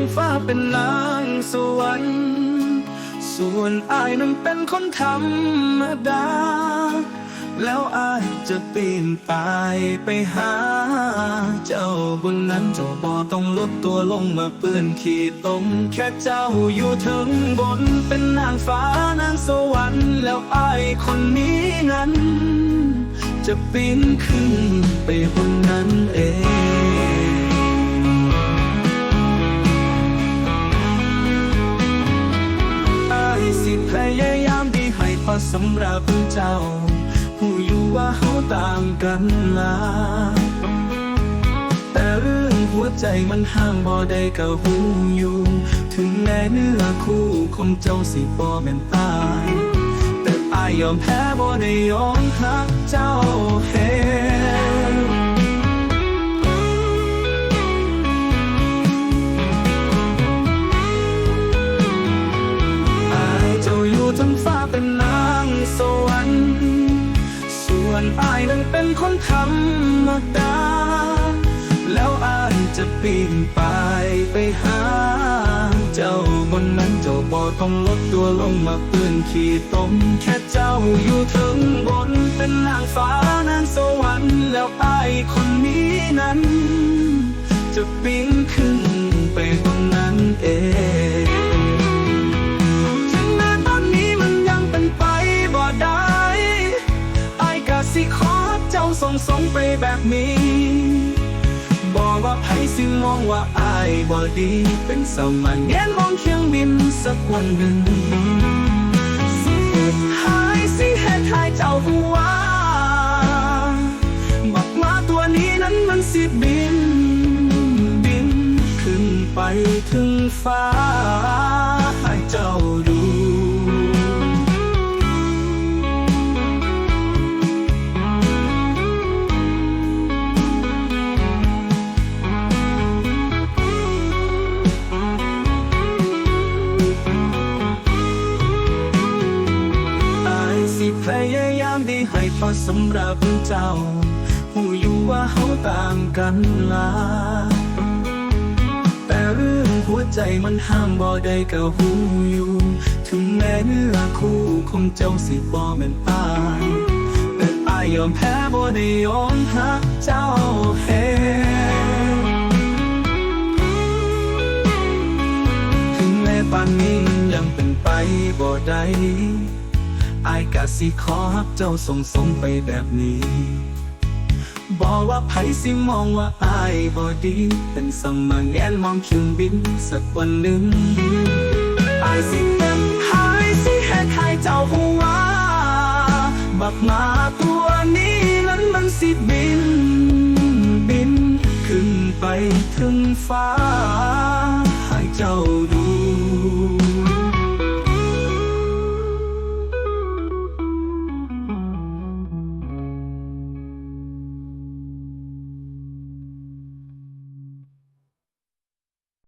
งฟ้าเป็นนางสวรรค์ ส่วนอายนั้นเป็นคนธรรมดา แล้วอายจะปีนป่ายไปหา เจ้าบนนั้นเจ้าบ่ต้องลดตัวลงมาเปื้อนขี้ตมแค่เจ้าอยู่ถึงบนเป็นนางฟ้านางสวรรค์ แล้วอายคนนี้นั้น จะปีนขึ้น สำหรับเจ้า ผู้อยู่ว่าเขาต่างกันลาแต่เรื่องหัวใจมันห้ามบ่ได้ก็หูอยู่ ถึงแม้เนื้อคู่ของเจ้าสิบ่แม่นตาย แต่อายยอมแพ้บ่ได้ยอมหักเจ้า ส่วนอายนั้นเป็นคนธรรมดา แล้วอายจะปีนป่ายไปหา เจ้าบนนั้นเจ้าบ่ต้องลดตัวลงมาเปื้อนขี้ตม แค่เจ้าอยู่ถึงบนเป็นนางฟ้านางสวรรค์แล้วอายคนนี้นั้น จะปีนขึ้นไปบนนั้นเอง ส่งสงไปแบบนี้ บอกว่าไผสิมองว่าอายบ่ดี เป็นสมันเงี้ยมองเครื่องบินสักวันหนึ่งสิหายสิเฮ็ดให้เจ้าหัวบักมาตัวนี้นั้นมันสิบิน บินขึ้นไปถึงฟ้าให้เจ้า ยายามไดีให้พอสำหรับเจ้า ผู้อยู่ว่าเขาต่างกันลาแต่เรื่องหัวใจมันห้ามบ่ได้ก็หูอยู่ ถึงแม้เนื้อคู่ของเจ้าสิบ่แม่นอายแต่อายยอมแพ้บ่ได้ยอมหักเจ้าเฮถึงแม้ปานนี้มันยังเป็นไปบ่ได้ อายกะสิขอฮักเจ้าส่งสงไปแบบนี้ บอกว่าไผสิมองว่าอายบ่ดี เป็นสมังแงนมองเครื่องบินสักวันหนึ่งอายสิเป็นหายสิแหกให้เจ้าหัวบักมาตัวนี้นั้นมันสิบิน บิน ขึ้นไปถึงฟ้าให้เจ้าดู